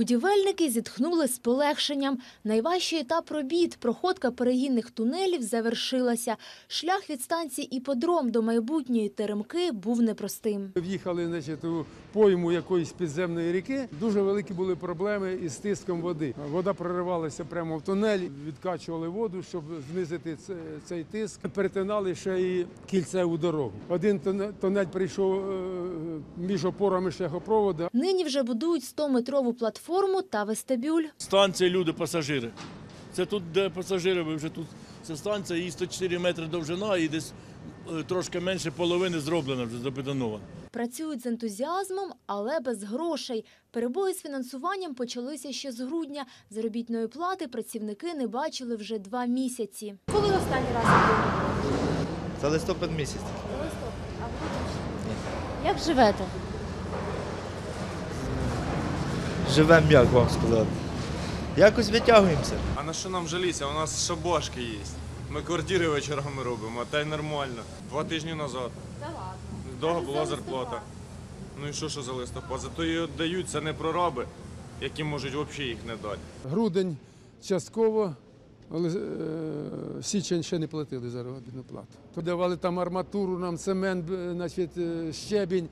Будівельники зітхнули з полегшенням. Найважчий етап робіт – проходка перегінних тунелів завершилася. Шлях від станції «Іподром» до майбутньої теремки був непростим. В'їхали значить, у пойму якоїсь підземної ріки. Дуже великі були проблеми із тиском води. Вода проривалася прямо в тунель, відкачували воду, щоб знизити цей тиск. Перетинали ще і кільцеву дорогу. Один туне- тунель прийшов е, між опорами шляхопроводу, Нині вже будують 100-метрову платформу та вестибюль. Станція люди, пасажири. Це тут, де пасажири, ви вже тут. Це станція, її 104 метри довжина і десь е, трошки менше половини зроблена вже забетонована. Працюють з ентузіазмом, але без грошей. Перебої з фінансуванням почалися ще з грудня. Заробітної плати працівники не бачили вже два місяці. Коли останній раз За листопад місяць. Як живете? Живемо, як вам сказати. Якось витягуємося. А на що нам жалітися? У нас шабашки є. Ми квартири вечорами робимо, та й нормально. Два тижні назад. Та ладно. Довга була зарплата. Ну і що, що за листопад? Зато її віддають, це не прораби, які можуть взагалі їх не дати. грудень частково, але е, січень ще не платили заробітну плату. То давали там арматуру, нам цемент, е, значить, е, щебінь.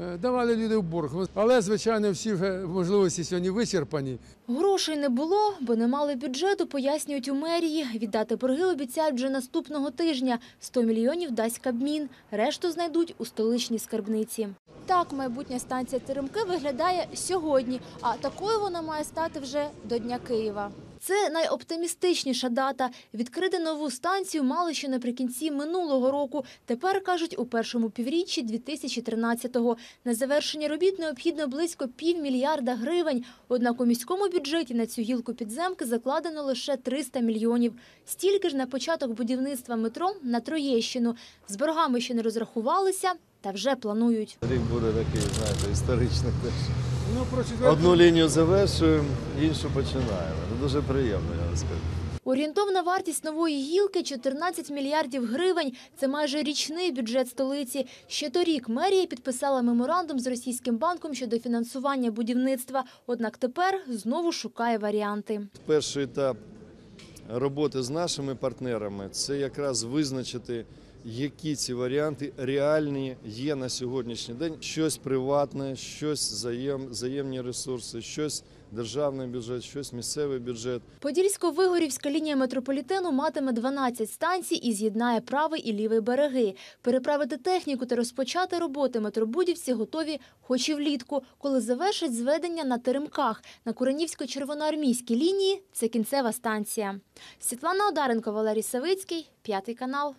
Е, Давали люди в борг. Але, звичайно, всі можливості сьогодні вичерпані. Грошей не було, бо не мали бюджету, пояснюють у мерії. Віддати борги обіцяють вже наступного тижня. 100 мільйонів дасть Кабмін. Решту знайдуть у столичній скарбниці. Так, майбутня станція Теремки виглядає сьогодні, а такою вона має стати вже до Дня Києва. Це найоптимістичніша дата. Відкрити нову станцію мали ще наприкінці минулого року. Тепер кажуть у першому півріччі 2013-го. На завершення робіт необхідно близько півмільярда гривень. Однак у міському бюджеті на цю гілку підземки закладено лише 300 мільйонів. Стільки ж на початок будівництва метро на Троєщину. З боргами ще не розрахувалися, та вже планують. Рік буде такий, знаєте, історичний теж. Ну, Одну лінію завершуємо, іншу починаємо. Це дуже приємно, я вам скажу. Орієнтовна вартість нової гілки – 14 мільярдів гривень. Це майже річний бюджет столиці. Ще торік мерія підписала меморандум з російським банком щодо фінансування будівництва. Однак тепер знову шукає варіанти. Перший етап роботи з нашими партнерами це якраз визначити, які ці варіанти реальні є на сьогоднішній день. Щось приватне, щось заєм, взаємні ресурси, щось державний бюджет, щось місцевий бюджет. Подільсько-Вигорівська лінія метрополітену матиме 12 станцій і з'єднає правий і лівий береги. Переправити техніку та розпочати роботи метробудівці готові хоч і влітку, коли завершать зведення на Теремках. На Куренівсько-червоноармійській лінії – це кінцева станція. Світлана Одаренко, Валерій Савицький, П'ятий канал.